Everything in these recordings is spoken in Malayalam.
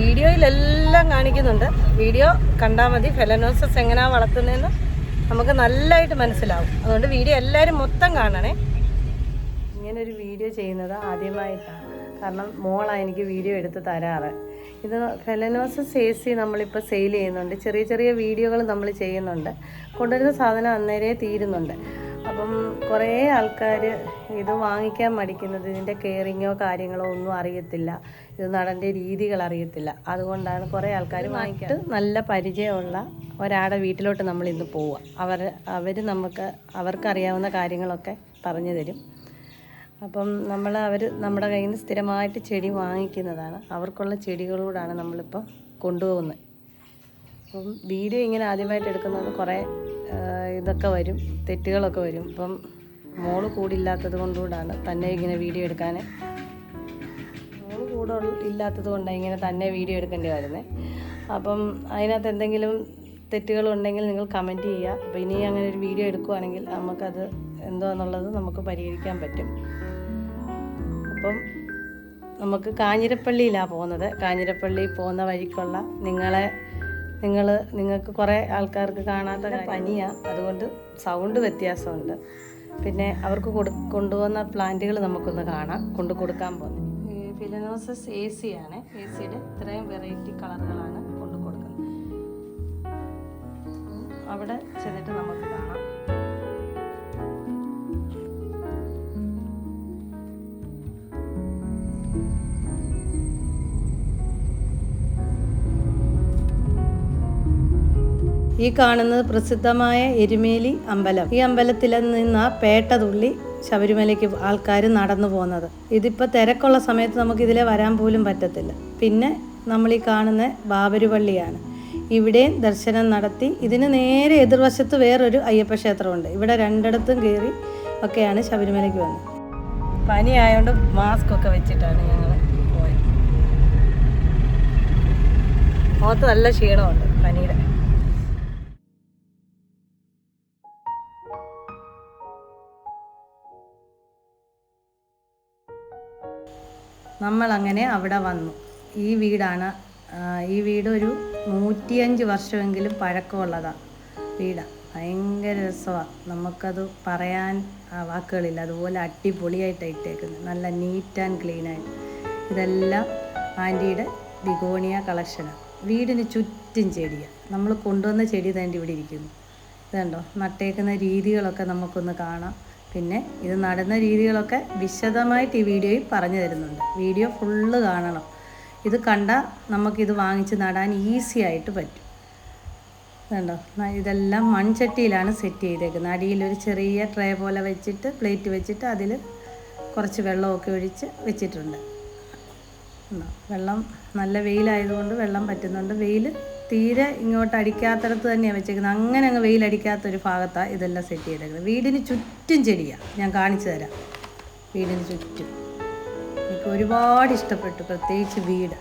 വീഡിയോയിലെല്ലാം കാണിക്കുന്നുണ്ട്. വീഡിയോ കണ്ടാൽ മതി. ഫെലനോസസ് എങ്ങനെയാ വളർത്തുന്നതെന്ന് നമുക്ക് നല്ലതായിട്ട് മനസ്സിലാവും. അതുകൊണ്ട് വീഡിയോ എല്ലാവരും മൊത്തം കാണണേ. ഇങ്ങനൊരു വീഡിയോ ചെയ്യുന്നത് ആദ്യമായിട്ടാണ്. കാരണം മോളാണ് എനിക്ക് വീഡിയോ എടുത്ത് തരാറ്. ഇത് ഫെലനോസസ് എ സി നമ്മളിപ്പോൾ സെയിൽ ചെയ്യുന്നുണ്ട്. ചെറിയ ചെറിയ വീഡിയോകൾ നമ്മൾ ചെയ്യുന്നുണ്ട്. കൊണ്ടുവരുന്ന സാധനം അന്നേരേ തീരുന്നുണ്ട്. അപ്പം കുറേ ആൾക്കാർ ഇത് വാങ്ങിക്കാൻ മടിക്കുന്നത് ഇതിന്റെ കെയറിങ്ങോ കാര്യങ്ങളോ ഒന്നും അറിയത്തില്ല. ഇത് നടന്റെ രീതികൾ അറിയത്തില്ല. അതുകൊണ്ടാണ് കുറേ ആൾക്കാർ വാങ്ങിട്ട് നല്ല പരിചയമുള്ള ഒരാളുടെ വീട്ടിലോട്ട് നമ്മൾ ഇന്ന് പോവുക. അവർ അവർ നമുക്ക് അവർക്കറിയാവുന്ന കാര്യങ്ങളൊക്കെ പറഞ്ഞു തരും. അപ്പം നമ്മൾ അവർ നമ്മുടെ കയ്യിൽ നിന്ന് സ്ഥിരമായിട്ട് ചെടി വാങ്ങിക്കുന്നതാണ്. അവർക്കുള്ള ചെടികളോടാണ് നമ്മളിപ്പോൾ കൊണ്ടുപോകുന്നത്. അപ്പം വീഡിയോ ഇങ്ങനെ ആദ്യമായിട്ട് എടുക്കുന്നത് കുറേ ഇതൊക്കെ വരും തെറ്റുകളൊക്കെ വരും. അപ്പം മോൾ കൂടില്ലാത്തത് കൊണ്ടുകൂടാണ് തന്നെ ഇങ്ങനെ വീഡിയോ എടുക്കാൻ മോൾ കൂടെ ഇല്ലാത്തത് കൊണ്ടാണ് ഇങ്ങനെ തന്നെ വീഡിയോ എടുക്കേണ്ടി വരുന്നത് അപ്പം അതിനകത്ത് എന്തെങ്കിലും തെറ്റുകളുണ്ടെങ്കിൽ നിങ്ങൾ കമന്റ് ചെയ്യുക. അപ്പോൾ ഇനി അങ്ങനെ ഒരു വീഡിയോ എടുക്കുവാണെങ്കിൽ നമുക്കത് എന്തോന്നുള്ളത് നമുക്ക് പരിഹരിക്കാൻ പറ്റും. അപ്പം നമുക്ക് കാഞ്ഞിരപ്പള്ളിയിലാണ് പോകുന്നത്. കാഞ്ഞിരപ്പള്ളി പോകുന്ന വഴിക്കുള്ള നിങ്ങളെ നിങ്ങൾ നിങ്ങൾക്ക് കുറേ ആൾക്കാർക്ക് കാണാത്ത പനിയാണ് അതുകൊണ്ട് സൗണ്ട് വ്യത്യാസമുണ്ട്. പിന്നെ അവർക്ക് കൊടു കൊണ്ടുപോകുന്ന പ്ലാന്റുകൾ നമുക്കൊന്ന് കാണാം. കൊണ്ട് കൊടുക്കാൻ പോകുന്നത് ഫിലനോസസ് എ സി ആണ്. എ സിയുടെ ഇത്രയും വെറൈറ്റി കളറുകളാണ് കൊണ്ട് കൊടുക്കുന്നത്. അവിടെ ചെന്നിട്ട് നമുക്ക് കാണാം. ഈ കാണുന്നത് പ്രസിദ്ധമായ എരുമേലി അമ്പലം. ഈ അമ്പലത്തിൽ നിന്ന് പേട്ട തുള്ളി ശബരിമലയ്ക്ക് ആൾക്കാർ നടന്നു പോകുന്നത്. ഇതിപ്പോൾ തിരക്കുള്ള സമയത്ത് നമുക്ക് ഇതിലെ വരാൻ പോലും പറ്റത്തില്ല. പിന്നെ നമ്മൾ ഈ കാണുന്ന ബാബരുപള്ളിയാണ്. ഇവിടെയും ദർശനം നടത്തി ഇതിന് നേരെ എതിർവശത്ത് വേറൊരു അയ്യപ്പ ക്ഷേത്രമുണ്ട്. ഇവിടെ രണ്ടിടത്തും കയറി ഒക്കെയാണ് ശബരിമലയ്ക്ക് വന്നത്. പനി ആയതുകൊണ്ട് മാസ്ക് ഒക്കെ വെച്ചിട്ടാണ് ഞങ്ങൾ പോയത്. മുഖത്ത് നല്ല ക്ഷീണമുണ്ട് പനിയുടെ. നമ്മൾ അങ്ങനെ അവിടെ വന്നു. ഈ വീടാണ് ഈ വീട് ഒരു നൂറ്റിയഞ്ച് വർഷമെങ്കിലും പഴക്കമുള്ളതാണ് വീടാണ് ഭയങ്കര രസമാണ് നമുക്കത് പറയാൻ വാക്കുകളില്ല. അതുപോലെ അടിപൊളിയായിട്ടാണ് ഇട്ടേക്കുന്നത്. നല്ല നീറ്റ് ആൻഡ് ക്ലീനായിട്ട് ഇതെല്ലാം ആന്റിയുടെ ബിഗോണിയ കളക്ഷനാണ് വീടിന് ചുറ്റും ചെടിയാണ് നമ്മൾ കൊണ്ടുവന്ന ചെടി തന്നെ ഇവിടെ ഇരിക്കുന്നു. ഇതുണ്ടോ? നട്ടേക്കുന്ന രീതികളൊക്കെ നമുക്കൊന്ന് കാണാം. പിന്നെ ഇത് നടന്ന രീതികളൊക്കെ വിശദമായിട്ട് ഈ വീഡിയോയിൽ പറഞ്ഞു തരുന്നുണ്ട്. വീഡിയോ ഫുള്ള് കാണണം. ഇത് കണ്ടാൽ നമുക്കിത് വാങ്ങിച്ച് നടാൻ ഈസി ആയിട്ട് പറ്റും. ന- ഇതെല്ലാം മൺചട്ടിയിലാണ് സെറ്റ് ചെയ്തേക്കുന്നത്. അടിയിലൊരു ചെറിയ ട്രേ പോലെ വെച്ചിട്ട് പ്ലേറ്റ് വെച്ചിട്ട് അതിൽ കുറച്ച് വെള്ളമൊക്കെ ഒഴിച്ച് വെച്ചിട്ടുണ്ട്? വെള്ളം നല്ല വെയിലായതുകൊണ്ട് വെള്ളം പറ്റുന്നുണ്ട്. വെയിൽ തീരെ ഇങ്ങോട്ട് അടിക്കാത്തടത്ത് തന്നെയാണ് വെച്ചേക്കുന്നത്. അങ്ങനെ അങ്ങ് വെയിലടിക്കാത്തൊരു ഭാഗത്താണ് ഇതെല്ലാം സെറ്റ് ചെയ്തേക്കുന്നത്. വീടിന് ചുറ്റും ചെടിയാണ് ഞാൻ കാണിച്ചു തരാം. വീടിന് ചുറ്റും. എനിക്ക് ഒരുപാട് ഇഷ്ടപ്പെട്ടു പ്രത്യേകിച്ച് വീട്.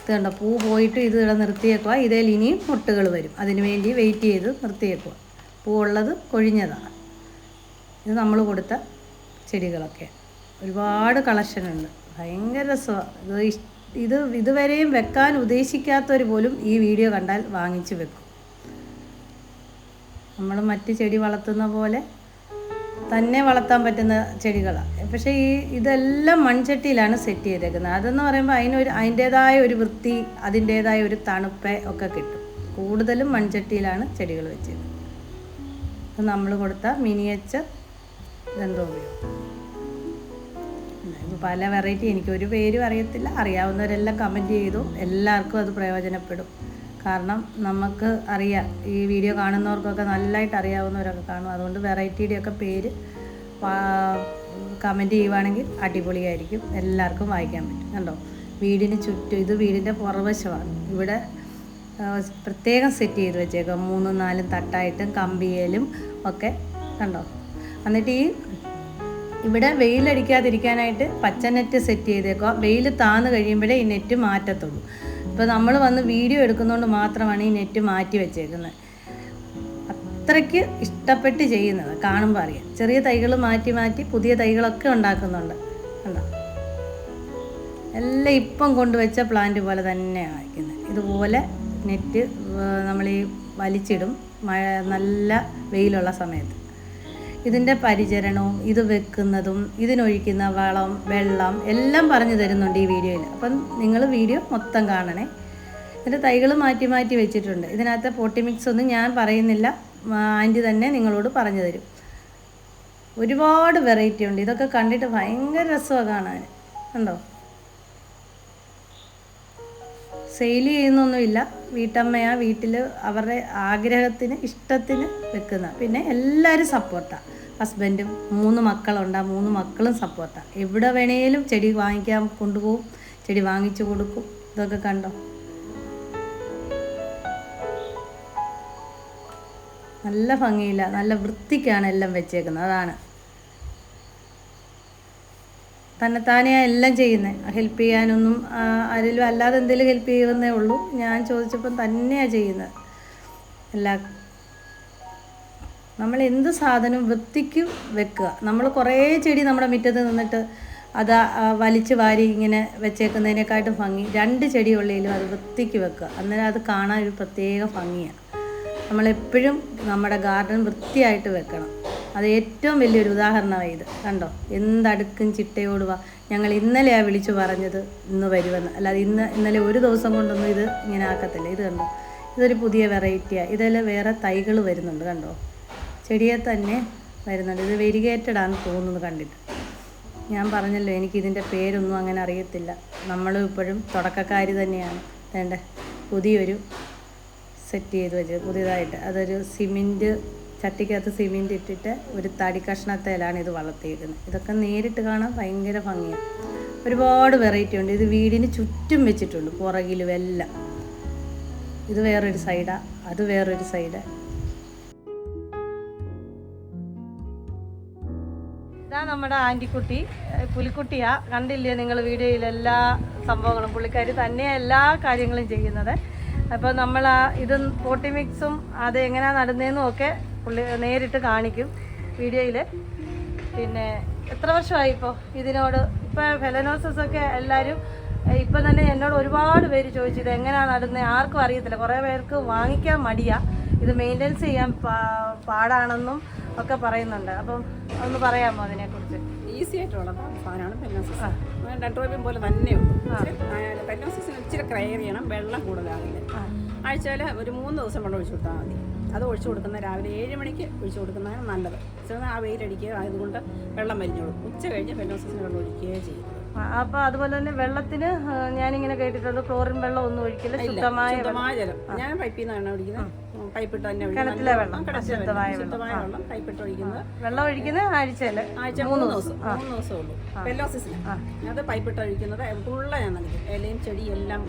ഇത് കണ്ട പൂ പോയിട്ട് ഇത് ഇവിടെ നിർത്തിയേക്കുക ഇതിൽ ഇനിയും മുട്ടുകൾ വരും. അതിന് വേണ്ടി വെയിറ്റ് ചെയ്ത് നിർത്തിയേക്കുക പൂ ഉള്ളത് കൊഴിഞ്ഞതാണ് ഇത് നമ്മൾ കൊടുത്ത ചെടികളൊക്കെ. ഒരുപാട് കളക്ഷൻ ഉണ്ട്. ഭയങ്കര ഇത് ഇത് ഇതുവരെയും വെക്കാൻ ഉദ്ദേശിക്കാത്തവർ പോലും ഈ വീഡിയോ കണ്ടാൽ വാങ്ങിച്ച് വെക്കും. നമ്മൾ മറ്റ് ചെടി വളർത്തുന്ന പോലെ തന്നെ വളർത്താൻ പറ്റുന്ന ചെടികളാണ് പക്ഷേ ഈ ഇതെല്ലാം മൺചട്ടിയിലാണ് സെറ്റ് ചെയ്തേക്കുന്നത്. അതെന്ന് പറയുമ്പോൾ അതിനൊരു അതിന്റേതായ ഒരു വൃത്തി അതിന്റേതായ ഒരു തണുപ്പ് ഒക്കെ കിട്ടും. കൂടുതലും മൺചട്ടിയിലാണ് ചെടികൾ വെച്ചത് നമ്മൾ കൊടുത്ത മിനിയേച്ചർ ദന്തോപയോഗം ഇത് പല വെറൈറ്റി എനിക്കൊരു പേരും അറിയത്തില്ല. അറിയാവുന്നവരെല്ലാം കമന്റ് ചെയ്തു. എല്ലാവർക്കും അത് പ്രയോജനപ്പെടും. കാരണം നമുക്ക് അറിയാം. ഈ വീഡിയോ കാണുന്നവർക്കൊക്കെ നല്ലതായിട്ട് അറിയാവുന്നവരൊക്കെ കാണും. അതുകൊണ്ട് വെറൈറ്റിയുടെയൊക്കെ പേര് കമന്റ് ചെയ്യുവാണെങ്കിൽ അടിപൊളിയായിരിക്കും. എല്ലാവർക്കും വായിക്കാൻ പറ്റും. കണ്ടോ? വീടിന് ചുറ്റും ഇത് വീടിന്റെ പുറവശമാണ്. ഇവിടെ പ്രത്യേകം സെറ്റ് ചെയ്ത് വെച്ചേക്കാം മൂന്നും നാലും തട്ടായിട്ടും കമ്പിയേലും ഒക്കെ. കണ്ടോ? എന്നിട്ട് ഈ ഇവിടെ വെയിലടിക്കാതിരിക്കാനായിട്ട് പച്ച നെറ്റ് സെറ്റ് ചെയ്തേക്കുക. വെയിൽ താന്ന് കഴിയുമ്പോഴേ ഈ നെറ്റ് മാറ്റത്തുള്ളൂ. ഇപ്പോൾ നമ്മൾ വന്ന് വീഡിയോ എടുക്കുന്നതുകൊണ്ട് മാത്രമാണ് ഈ നെറ്റ് മാറ്റി വെച്ചേക്കുന്നത് അത്രയ്ക്ക് ഇഷ്ടപ്പെട്ട് ചെയ്യുന്നത് കാണുമ്പോൾ അറിയാം. ചെറിയ തൈകൾ മാറ്റി മാറ്റി പുതിയ തൈകളൊക്കെ ഉണ്ടാക്കുന്നുണ്ട്. കണ്ടോ? എല്ലാം ഇപ്പം കൊണ്ടുവച്ച പ്ലാന്റ് പോലെ തന്നെയാണ് വയ്ക്കുന്നത് ഇതുപോലെ നെറ്റ് നമ്മൾ ഈ വലിച്ചിടും. മഴ നല്ല വെയിലുള്ള സമയത്ത്. ഇതിന്റെ പരിചരണവും ഇത് വെക്കുന്നതും ഇതിനൊഴിക്കുന്ന വളം വെള്ളം എല്ലാം പറഞ്ഞു തരുന്നുണ്ട് ഈ വീഡിയോയിൽ. അപ്പം നിങ്ങൾ വീഡിയോ മൊത്തം കാണണേ. എന്റെ തൈകൾ മാറ്റി മാറ്റി വെച്ചിട്ടുണ്ട്. ഇതിനകത്തെ പോട്ടി മിക്സ് ഒന്നും ഞാൻ പറയുന്നില്ല. ആന്റി തന്നെ നിങ്ങളോട് പറഞ്ഞു തരും. ഒരുപാട് വെറൈറ്റി ഉണ്ട്. ഇതൊക്കെ കണ്ടിട്ട് ഭയങ്കര രസമാണ് കാണാൻ. ഉണ്ടോ സെയിൽ ചെയ്യുന്നൊന്നുമില്ല. വീട്ടമ്മയാ വീട്ടിൽ അവരുടെ ആഗ്രഹത്തിന് ഇഷ്ടത്തിന് വെക്കുന്ന. പിന്നെ എല്ലാവരും സപ്പോർട്ടാണ് ഹസ്ബൻഡും മൂന്ന് മക്കളുണ്ട്. ആ മൂന്ന് മക്കളും സപ്പോർട്ടാണ് എവിടെ വേണേലും ചെടി വാങ്ങിക്കാൻ കൊണ്ടുപോകും. ചെടി വാങ്ങിച്ചു കൊടുക്കും. ഇതൊക്കെ കണ്ടോ? നല്ല ഭംഗിയില്ല നല്ല വൃത്തിക്കാണ് എല്ലാം വെച്ചേക്കുന്നത്. അതാണ്. തന്നെത്താനെയാ എല്ലാം ചെയ്യുന്നത് ഹെൽപ്പ് ചെയ്യാനൊന്നും ആരെങ്കിലും അല്ലാതെ എന്തെങ്കിലും ഹെൽപ്പ് ചെയ്യുന്നേ ഉള്ളൂ. ഞാൻ ചോദിച്ചപ്പം തന്നെയാണ് ചെയ്യുന്നത്. എല്ലാ നമ്മൾ എന്ത് സാധനം വൃത്തിക്ക് വെക്കുക. നമ്മൾ കുറേ ചെടി നമ്മുടെ മുറ്റത്ത് നിന്നിട്ട് അത് വലിച്ച് വാരി ഇങ്ങനെ വെച്ചേക്കുന്നതിനെക്കാട്ടും ഭംഗി. രണ്ട് ചെടിയുള്ളിലും അത് വൃത്തിക്ക് വെക്കുക. അന്നേരം അത് കാണാൻ ഒരു പ്രത്യേക ഭംഗിയാണ്. നമ്മളെപ്പോഴും നമ്മുടെ ഗാർഡൻ വൃത്തിയായിട്ട് വെക്കണം. അത് ഏറ്റവും വലിയൊരു ഉദാഹരണമാണ് ഇത്. കണ്ടോ? എന്തടുക്കും ചിട്ടയോടുക ഞങ്ങൾ ഇന്നലെയാണ് വിളിച്ചു പറഞ്ഞത് ഇന്ന് വരുമെന്ന്. അല്ലാതെ ഇന്ന് ഇന്നലെ ഒരു ദിവസം കൊണ്ടൊന്നും ഇത് ഇങ്ങനെ ആക്കത്തില്ല. ഇത് കണ്ടോ? ഇതൊരു പുതിയ വെറൈറ്റിയാണ് ഇതെല്ലാം വേറെ തൈകൾ വരുന്നുണ്ട്. കണ്ടോ? ചെടിയെ തന്നെ വരുന്നുണ്ട് ഇത് വെരിഗേറ്റഡ് ആണെന്ന് തോന്നുന്നു കണ്ടിട്ട്. ഞാൻ പറഞ്ഞല്ലോ എനിക്ക് ഇതിന്റെ പേരൊന്നും അങ്ങനെ അറിയത്തില്ല. നമ്മൾ ഇപ്പോഴും തുടക്കക്കാരി തന്നെയാണ്. വേണ്ട? പുതിയൊരു സെറ്റ് ചെയ്ത് വെച്ചത് പുതിയതായിട്ട്. അതൊരു സിമെന്റ് ചട്ടിക്കകത്ത് സിമെന്റ് ഇട്ടിട്ട് ഒരു തടി കഷ്ണത്തേലാണ് ഇത് വളർത്തിയിരിക്കുന്നത് ഇതൊക്കെ നേരിട്ട് കാണാൻ ഭയങ്കര ഭംഗിയാണ് ഒരുപാട് വെറൈറ്റി ഉണ്ട്. ഇത് വീടിന് ചുറ്റും വെച്ചിട്ടുണ്ട്. പുറകിലും എല്ലാം. ഇത് വേറൊരു സൈഡാണ് അത് വേറൊരു സൈഡ് നമ്മുടെ ആന്റിക്കുട്ടി പുലിക്കുട്ടിയാ. കണ്ടില്ലേ നിങ്ങൾ വീഡിയോയിൽ എല്ലാ സംഭവങ്ങളും? പുള്ളിക്കാരി തന്നെ എല്ലാ കാര്യങ്ങളും ചെയ്യുന്നത്. അപ്പോൾ നമ്മൾ ആ ഇത് പോട്ടി മിക്സും അത് എങ്ങനെയാണ് നടുന്നതെന്നും ഒക്കെ പുള്ളി നേരിട്ട് കാണിക്കും വീഡിയോയിൽ പിന്നെ എത്ര വർഷമായി ഇപ്പോൾ ഇതിനോട്? ഇപ്പോൾ ഫെലനോസസ് ഒക്കെ എല്ലാവരും ഇപ്പം തന്നെ എന്നോട് ഒരുപാട് പേര് ചോദിച്ചു ഇത് എങ്ങനെയാണ് നടുന്നത് ആർക്കും അറിയത്തില്ല. കുറേ പേർക്ക് വാങ്ങിക്കാൻ മടിയാണ് ഇത് മെയിന്റെനൻസ് ചെയ്യാൻ പാടാണെന്നും ഒക്കെ പറയുന്നുണ്ട്. അപ്പം ഒന്ന് പറയാമോ അതിനെക്കുറിച്ച്? ഈസി ആയിട്ടുള്ള സാധനമാണ് പെന്നോസിസ് ഡെട്രോബിയം പോലെ തന്നെയുള്ളൂ പെന്നോസിസിന് ഇച്ചിരി ക്രയർ ചെയ്യണം. വെള്ളം കൂടുതലാകില്ല ആഴ്ചയിൽ ഒരു മൂന്ന് ദിവസം വെള്ളം ഒഴിച്ചു കൊടുത്താൽ മതി. അത് ഒഴിച്ചു കൊടുക്കുന്ന രാവിലെ ഏഴ് മണിക്ക് ഒഴിച്ചു കൊടുക്കുന്നതാണ് നല്ലത്. ചെറുതാണ് ആ വെയിലടിക്കുക ആയതുകൊണ്ട് വെള്ളം മരിഞ്ഞോളും ഉച്ച കഴിഞ്ഞ് പെന്നോസിസിന് വെള്ളം ഒഴിക്കുകയേ ചെയ്യും. അപ്പൊ അതുപോലെ തന്നെ വെള്ളത്തിന് ഞാനിങ്ങനെ കേട്ടിട്ടുണ്ട് ക്ലോറിൻ വെള്ളം ഒന്നും ഒഴിക്കില്ല ശുദ്ധമായ ജലം. ഞാൻ പൈപ്പിൽ നിന്നാണ് ഒഴിക്കുന്നത് പൈപ്പിട്ട് തന്നെ. കിണറ്റിലെ വെള്ളം. ശുദ്ധമായ വെള്ളം. ശുദ്ധമായ വെള്ളം പൈപ്പിട്ട് ഒഴിക്കുന്നത്. വെള്ളം ഒഴിക്കുന്നത് ആഴ്ചയിൽ ആഴ്ച മൂന്ന് ദിവസം. മൂന്ന് ദിവസമേ ഉള്ളൂ. വെല്ലോസിസിന് അത് പൈപ്പിട്ട് ഒഴിക്കുന്നത്. ഫുള്ള ഞാൻ നനയ്ക്കും. ഇലയും ചെടിയും എല്ലാം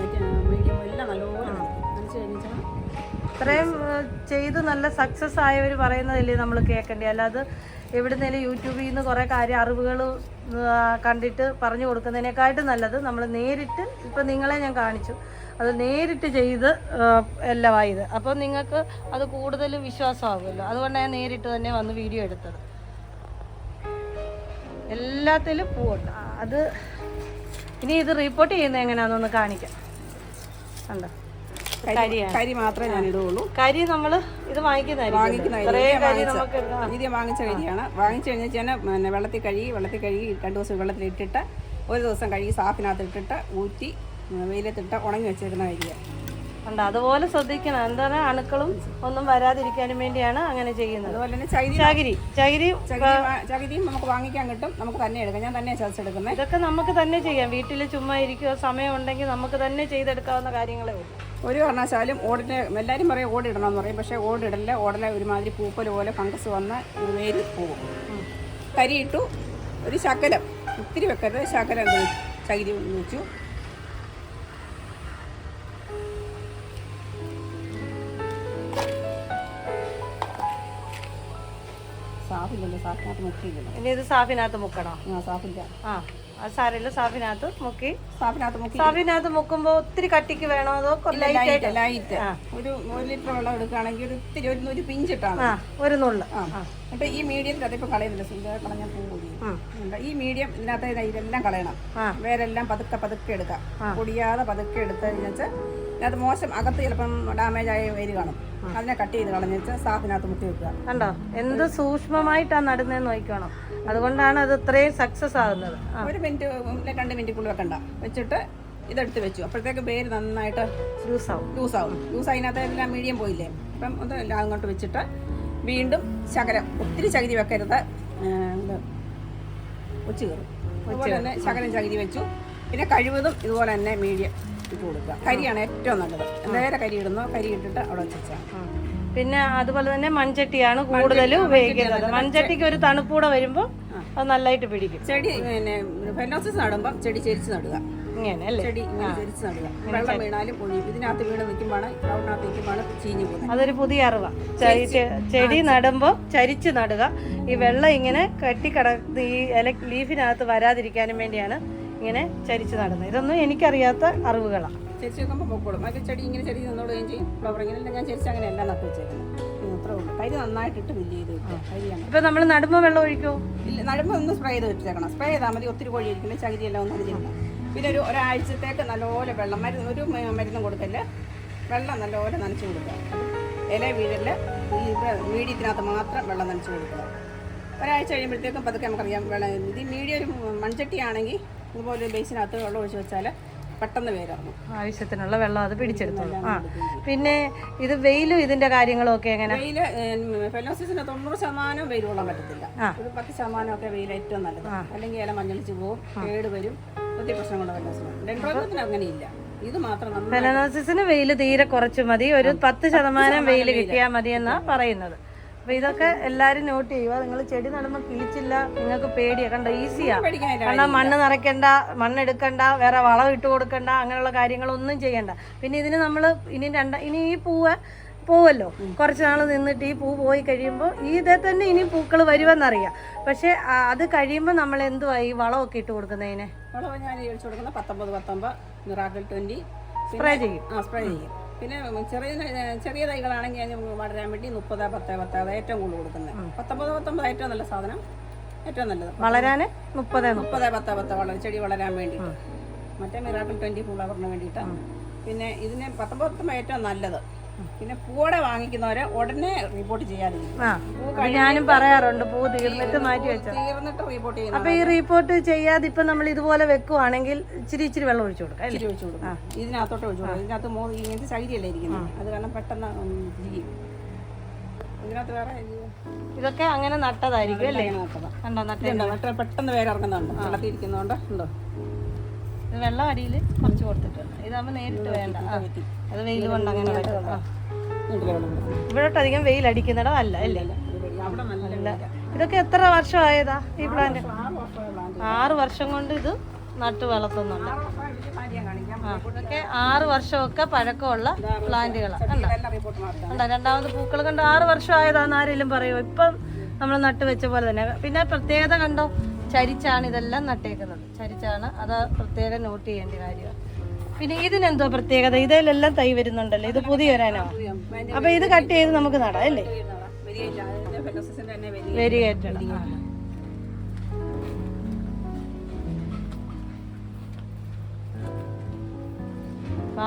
മീഡിയം എല്ലാം നല്ലപോലെ നനയ്ക്കും. നനച്ച് കഴിഞ്ഞാൽ ഇത്രയും ആ, ചെയ്ത് നല്ല സക്സസ് ആയവർ പറയുന്നതല്ലേ നമ്മൾ കേൾക്കേണ്ടത് അല്ലാതെ എവിടുന്നേലും യൂട്യൂബിൽ നിന്ന് കുറേ കാര്യം അറിവുകൾ കണ്ടിട്ട് പറഞ്ഞു കൊടുക്കുന്നതിനെക്കാട്ടും നല്ലത് നമ്മൾ നേരിട്ട് ഇപ്പം നിങ്ങളെ ഞാൻ കാണിച്ചു. അത് നേരിട്ട് ചെയ്ത് എല്ലാമായത് അപ്പോൾ നിങ്ങൾക്ക് അത് കൂടുതൽ വിശ്വാസമാകുമല്ലോ. അതുകൊണ്ടാണ് ഞാൻ നേരിട്ട് തന്നെ വന്ന് വീഡിയോ എടുത്തത്. എല്ലാത്തിലും പൂവുണ്ട്. അത് ഇനി ഇത് റിപ്പോർട്ട് ചെയ്യുന്നത് എങ്ങനെയാണെന്നൊന്ന് കാണിക്കാം. കണ്ടോ? കരി മാത്രമേ ഞാൻ ഇടുകയുള്ളൂ കരി നമ്മൾ ഇത് വാങ്ങിക്കുന്നതായിരിക്കും കരി വാങ്ങിച്ച കരിയാണ്. വാങ്ങിച്ചു കഴിഞ്ഞാൽ ഞാൻ പിന്നെ വെള്ളത്തിൽ കഴുകി വെള്ളത്തിൽ കഴുകി രണ്ടു ദിവസം വെള്ളത്തിൽ ഇട്ടിട്ട് ഒരു ദിവസം കഴുകി സാഫിനകത്ത് ഇട്ടിട്ട് ഊറ്റി വെയിലത്തിട്ട് ഉണങ്ങി വെച്ചേക്കുന്ന കരിയാണ്. ഉണ്ട് അതുപോലെ ശ്രദ്ധിക്കണം. എന്താണ് അണുക്കളും ഒന്നും വരാതിരിക്കാനും വേണ്ടിയാണ് അങ്ങനെ ചെയ്യുന്നത്. അതുപോലെ തന്നെ ചകിരി ചകിരി. ചകിരി ചകിരി ചകിരിയും നമുക്ക് വാങ്ങിക്കാൻ കിട്ടും. നമുക്ക് തന്നെ എടുക്കാം. ഞാൻ തന്നെ ചതച്ചെടുക്കുന്നത് ഇതൊക്കെ നമുക്ക് തന്നെ ചെയ്യാം. വീട്ടിൽ ചുമ്മാ ഇരിക്കുക സമയം ഉണ്ടെങ്കിൽ നമുക്ക് തന്നെ ചെയ്തെടുക്കാവുന്ന കാര്യങ്ങളേ ഉള്ളൂ. ഒരു കാരണവശാലും ഓടിന് എല്ലാവരും പറയും ഓടിടണമെന്ന് പറയും. പക്ഷേ ഓടിടല്ല ഓടല ഒരുമാതിരി പൂപ്പൽ പോലെ ഫംഗസ് വന്ന് വേര് പോകും. കരിയിട്ടു ഒരു ശകലം. ഒത്തിരി വെക്കരുത്. ശകലം ചകിരി വെച്ചു ഇനി ഇത് സാഫിനകത്ത് മുക്കണോ? ആ അത് സാരമില്ല സാഫിനകത്ത് മുക്കി. സാഫിനകത്ത് മുക്കി. സാഫിനകത്ത് മുക്കുമ്പോ ഒത്തിരി കട്ടിക്ക് വേണോ അതോ ലൈറ്റ് ലൈറ്റ് ഒരു ഒരു ലിറ്റർ വെള്ളം എടുക്കുകയാണെങ്കിൽ ഒരു ഇത്തിരി ഒരു ഒരു പിഞ്ചിട്ടാണ്. ഒരു നുള്ള. എന്നിട്ട് ഈ മീഡിയം അതിപ്പോൾ കളയുന്നില്ല സുന്ദര കളഞ്ഞ പൂടി ഈ മീഡിയം ഇതിനകത്ത് ഇത് ഇതെല്ലാം കളയണം. വേരെല്ലാം പതുക്കെ പതുക്കെ എടുക്കാം. പൊടിയാതെ പതുക്കെ എടുത്തു കഴിഞ്ഞാൽ ഇതിനകത്ത് മോശം അകത്ത് ചിലപ്പം ഡാമേജ് ആയ വേര് കാണും. അതിനെ കട്ട് ചെയ്ത് കളഞ്ഞു വെച്ചാൽ സാഫിനകത്ത് മുട്ടി വെക്കുക. കണ്ടോ? എന്ത് സൂക്ഷ്മമായിട്ടാണ് നടുന്നതെന്ന് നോക്കണം അതുകൊണ്ടാണ് അത് ഇത്രയും സക്സസ് ആകുന്നത് ഒരു മിനിറ്റ് രണ്ട് മിനിറ്റ് വെക്കണ്ട. വെച്ചിട്ട് ഇതെടുത്ത് വെച്ചു. അപ്പോഴത്തേക്ക് പേര് നന്നായിട്ട് ലൂസ് ആവും. ലൂസ് ആവും. ലൂസ് അതിനകത്ത് എല്ലാം മീഡിയം പോയില്ലേ? അപ്പം അത് എല്ലാം അങ്ങോട്ട് വെച്ചിട്ട് വീണ്ടും ശകരം ഒത്തിരി ചകിരി വെക്കരുത്. ഉച്ച കയറും. അതുപോലെ തന്നെ ശകരം ചകിരി വെച്ചു. പിന്നെ കഴിവതും ഇതുപോലെ തന്നെ മീഡിയം ഇട്ട് കൊടുക്കുക. കരിയാണ് ഏറ്റവും നല്ലത്. നേരെ കരി ഇടുന്നോ കരി ഇട്ടിട്ട് അവിടെ വെച്ചാൽ പിന്നെ അതുപോലെ തന്നെ മൺചട്ടിയാണ് കൂടുതലും ഉപയോഗിക്കുന്നത്. മൺചട്ടിക്ക് ഒരു തണുപ്പൂടെ വരുമ്പോൾ അത് നല്ലതായിട്ട് പിടിക്കും. ചെടി പിന്നെ ഫെലോസിസ് നടുമ്പം ചെടി ചെരിച്ച് നടുക. അതൊരു പുതിയ അറിവാ. ചെടി നടുമ്പോൾ ചരിച്ച് നടുക. ഈ വെള്ളം ഇങ്ങനെ കെട്ടിക്കട ഈ ലീഫിനകത്ത് വരാതിരിക്കാനും വേണ്ടിയാണ് ഇങ്ങനെ ചരിച്ച് നടന്നത് ഇതൊന്നും എനിക്കറിയാത്ത അറിവുകളാണ് ചരിച്ച് വെക്കുമ്പോൾ പൊക്കോളും. അത് ചെടി ഇങ്ങനെ ചെടി നിന്നോടുകയും ചെയ്യും. ഫ്ലവറിങ്ങിനെല്ലാം ഞാൻ ചരിച്ച് അങ്ങനെ എല്ലാം നട്ടു വെച്ചേക്കുന്നത് അത്രേ ഉള്ളൂ. കരി നന്നായിട്ടിട്ട് വലിയ ചെയ്ത് കരിയാണ് ഇപ്പൊ നമ്മൾ നടുമ്പോൾ വെള്ളം ഒഴിക്കോ? ഇല്ല നടുമ്പോൾ ഒന്ന് സ്പ്രേ ചെയ്ത് വെച്ചേക്കണം. സ്പ്രേ ചെയ്താൽ മതി. ഒത്തിരി കോഴി ഇരിക്കുന്നത് ചകിരി എല്ലാം ഒന്ന് പിന്നെ ഒരു ഒരാഴ്ചത്തേക്ക് നല്ലപോലെ വെള്ളം മരുന്ന് ഒരു മരുന്നും കൊടുക്കൽ വെള്ളം നല്ലപോലെ നനച്ച് കൊടുക്കുക. ഇല വീഴൽ ഈ മീഡിയത്തിനകത്ത് മാത്രം വെള്ളം നനച്ച് കൊടുക്കുക. ഒരാഴ്ച കഴിയുമ്പോഴത്തേക്കും പതുക്കെ നമുക്കറിയാം വെള്ളം ഇത് മീഡിയം ഒരു മൺചട്ടിയാണെങ്കിൽ ഇതുപോലെ ഒരു ബേസിനകത്ത് വെള്ളം ഒഴിച്ച് വെച്ചാൽ പെട്ടെന്ന് വേരുന്നു ആവശ്യത്തിനുള്ള വെള്ളം അത് പിടിച്ചെടുത്തോളൂ. ആ പിന്നെ ഇത് വെയിലും ഇതിന്റെ കാര്യങ്ങളും ഒക്കെ എങ്ങനെ വെയിൽ ഫെലോസിന് തൊണ്ണൂറ് ശതമാനം വെയിൽ കൊള്ളാൻ പറ്റത്തില്ല. ഒരു പത്ത് ശതമാനം ഒക്കെ വെയിൽ ഏറ്റവും നല്ലത്. അല്ലെങ്കിൽ ഇല മഞ്ഞളിച്ച് പോകും കേട് വരും ഒത്തിരി പ്രശ്നങ്ങളുണ്ട് ഫെലോസിന് ഡെൻഡ്രോബത്തിന് അങ്ങനെയില്ല. ഇത് മാത്രം വെയിൽ തീരെ കുറച്ച് മതി. ഒരു പത്ത് ശതമാനം വെയിൽ കിട്ടിയാൽ മതി. എന്നാ പറയുന്നത്. അപ്പൊ ഇതൊക്കെ എല്ലാരും നോട്ട് ചെയ്യുക. നിങ്ങൾ ചെടി നടുമ്പോൾ കിളിച്ചില്ല നിങ്ങൾക്ക് പേടിയാ. കണ്ടോ ഈസിയാ കാരണം മണ്ണ് നിറയ്ക്കണ്ട മണ്ണെടുക്കണ്ട വേറെ വളം ഇട്ട് കൊടുക്കണ്ട അങ്ങനെയുള്ള കാര്യങ്ങളൊന്നും ചെയ്യണ്ട. പിന്നെ ഇതിന് നമ്മൾ ഇനി രണ്ട ഇനി ഈ പൂവ് പോവല്ലോ. കുറച്ച് നാൾ നിന്നിട്ട് ഈ പൂ പോയി കഴിയുമ്പോൾ ഈ ഇതേ തന്നെ ഇനി പൂക്കൾ വരുമെന്നറിയാം. പക്ഷെ അത് കഴിയുമ്പോൾ നമ്മൾ എന്തുവാ ഈ വളമൊക്കെ ഇട്ട് കൊടുക്കുന്നതിനെ വളം ഞാൻ ഒഴിച്ചു കൊടുക്കുന്ന പത്തൊമ്പത് പത്തൊമ്പത് മിറാക്കിൾ ട്വന്റി സ്പ്രേ ചെയ്യും. ആ സ്പ്രേ ചെയ്യും. പിന്നെ ചെറിയ ചെറിയ തൈകളാണെങ്കിൽ അതിന് വളരാൻ വേണ്ടി മുപ്പത് പത്ത് പത്ത് അത് ഏറ്റവും കൂടുതൽ കൊടുക്കുന്നത്. പത്തൊമ്പത് പത്തൊമ്പത് ഏറ്റവും നല്ല സാധനം. ഏറ്റവും നല്ലത്. വളരാൻ മുപ്പത് മുപ്പത് പത്ത് പത്ത് വളർ ചെടി വളരാൻ വേണ്ടിയിട്ട് മറ്റേ മിറാക്കിൾ ട്വന്റി ഫ്ലവറിന് വേണ്ടിയിട്ടാണ് പിന്നെ ഇതിന് പത്തൊമ്പത് പത്തൊമ്പത് ഏറ്റവും നല്ലത്. പിന്നെ പൂടെ വാങ്ങിക്കുന്നവരെ ഉടനെ റിപ്പോർട്ട് ചെയ്യാതിരിക്കും ഞാനും പറയാറുണ്ട് പൂ തീർന്നിട്ട് മാറ്റി വെച്ചോ. തീർന്നിട്ട് റിപ്പോർട്ട് ചെയ്യും അപ്പൊ ഈ റിപ്പോർട്ട് ചെയ്യാതെ ഇപ്പൊ നമ്മൾ ഇതുപോലെ വെക്കുവാണെങ്കിൽ ഇച്ചിരി ഇച്ചിരി വെള്ളം ഒഴിച്ചു കൊടുക്കാം ഇച്ചിരി ഒഴിച്ചു കൊടുക്കാം. ഇതിനകത്തോട്ട് ഒഴിച്ചു കൊടുക്കും. ഇതിനകത്ത് മോ ഇങ്ങനത്തെ ശൈലിയല്ലേ ഇരിക്കുന്നത്. അത് കാരണം പെട്ടെന്ന് ചെയ്യും ഇതിനകത്ത് വേറെ ഇതൊക്കെ അങ്ങനെ നട്ടതായിരിക്കും അല്ലേ. കണ്ടോ നട്ടേ പെട്ടെന്ന് വേറെ ഇറങ്ങുന്നുണ്ട് വെള്ളത്തിൽ ഇരിക്കുന്നതുകൊണ്ട് ഉണ്ടോ? വെള്ളം അടിയിൽ കുറച്ച് കൊടുത്തിട്ടുണ്ട്. ഇതാകുമ്പോൾ നേരിട്ട് വേണ്ട. ആ, അത് വെയിൽ കൊണ്ട് അങ്ങനെ. ഇവിടോട്ട് അധികം വെയിൽ അടിക്കുന്നിടം അല്ല അല്ലേ? അല്ല. ഇതൊക്കെ എത്ര വർഷമായതാ ഈ പ്ലാന്റ് ആറ് വർഷം കൊണ്ട് ഇത് നട്ടു വളർത്തുന്നുണ്ട്. വർഷം ഇതൊക്കെ ആറ് വർഷമൊക്കെ പഴക്കമുള്ള പ്ലാന്റുകളാണ് രണ്ടാമത് പൂക്കൾ കണ്ട്? ആറ് വർഷമായതാന്ന് ആരെങ്കിലും പറയുമോ ഇപ്പം നമ്മൾ നട്ട് വെച്ച പോലെ തന്നെ. പിന്നെ പ്രത്യേകത കണ്ടോ? ചരിച്ചാണ് ഇതെല്ലാം നട്ടേക്കുന്നത്. ചരിച്ചാണ് അത് പ്രത്യേകം നോട്ട് ചെയ്യേണ്ട കാര്യമാണ് പിന്നെ ഇതിനെന്തോ പ്രത്യേകത? ഇതിലെല്ലാം തൈ വരുന്നുണ്ടല്ലോ. ഇത് പുതിയ വരാനോ അപ്പൊ ഇത് കട്ട് ചെയ്ത് നമുക്ക് നടാം അല്ലേ? വെരികേറ്റണം.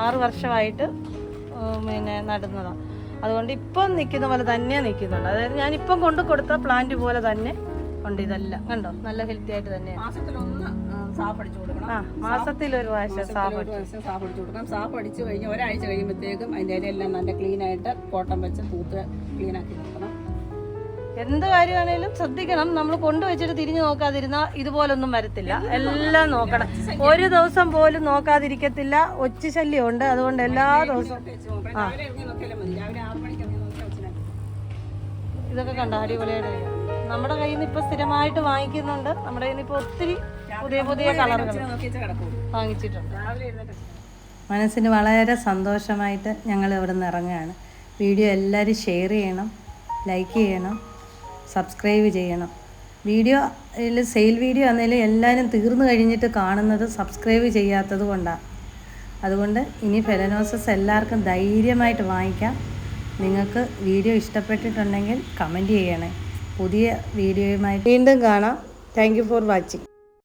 ആറ് വർഷമായിട്ട് പിന്നെ നടുന്നതാണ് അതുകൊണ്ട് ഇപ്പം നിൽക്കുന്ന പോലെ തന്നെ നിൽക്കുന്നുണ്ട് അതായത് ഞാൻ ഇപ്പം കൊണ്ട് കൊടുത്ത പ്ലാന്റ് പോലെ തന്നെ ഉണ്ട് ഇതെല്ലാം. കണ്ടോ? നല്ല ഹെൽത്തി ആയിട്ട് തന്നെയാണ് സാഫ് അടിച്ചു കൊടുക്കണം മാസത്തിൽ ഒരു പ്രാവശ്യം സാഫ് ദിവസം സാഫ് അടിച്ചു കൊടുക്കണം. സാഫ് അടിച്ചു കഴിഞ്ഞ് ഒരാഴ്ച കഴിയുമ്പോഴത്തേക്കും അതിന്റെ ഇലയെല്ലാം നല്ല ക്ലീൻ ആയിട്ട് കോട്ടൺ വെച്ച് തൂത്ത് ക്ലീൻ ആക്കി നിർത്തണം എന്ത് കാര്യമാണേലും ശ്രദ്ധിക്കണം. നമ്മൾ കൊണ്ടുവച്ചിട്ട് തിരിഞ്ഞു നോക്കാതിരുന്ന ഇതുപോലൊന്നും വരത്തില്ല. എല്ലാം നോക്കണം. ഒരു ദിവസം പോലും നോക്കാതിരിക്കത്തില്ല. ഒച്ച ശല്യം ഉണ്ട് അതുകൊണ്ട് എല്ലാ ദിവസവും ആ. ഇതൊക്കെ കണ്ട? അടിപൊളിയായിട്ട്. നമ്മുടെ കയ്യിൽ നിന്ന് ഇപ്പൊ സ്ഥിരമായിട്ട് വാങ്ങിക്കുന്നുണ്ട്. നമ്മുടെ കയ്യിൽ നിന്ന് ഇപ്പൊ ഒത്തിരി പുതിയ പുതിയ കളറുകൾ വാങ്ങിച്ചിട്ടുണ്ട്. മനസ്സിന് വളരെ സന്തോഷമായിട്ട് ഞങ്ങൾ ഇവിടെ നിന്ന് ഇറങ്ങുകയാണ്. വീഡിയോ എല്ലാവരും ഷെയർ ചെയ്യണം ലൈക്ക് ചെയ്യണം സബ്സ്ക്രൈബ് ചെയ്യണം. വീഡിയോ സെയിൽ വീഡിയോ ആണെങ്കിലും എല്ലാവരും തീർന്നു കഴിഞ്ഞിട്ട് കാണുന്നത് സബ്സ്ക്രൈബ് ചെയ്യാത്തത് കൊണ്ടാണ് അതുകൊണ്ട് ഇനി ഫെലനോസസ് എല്ലാവർക്കും ധൈര്യമായിട്ട് വാങ്ങിക്കാം. നിങ്ങൾക്ക് വീഡിയോ ഇഷ്ടപ്പെട്ടിട്ടുണ്ടെങ്കിൽ കമന്റ് ചെയ്യണേ. പുതിയ വീഡിയോയുമായി വീണ്ടും കാണാം. Thank you for watching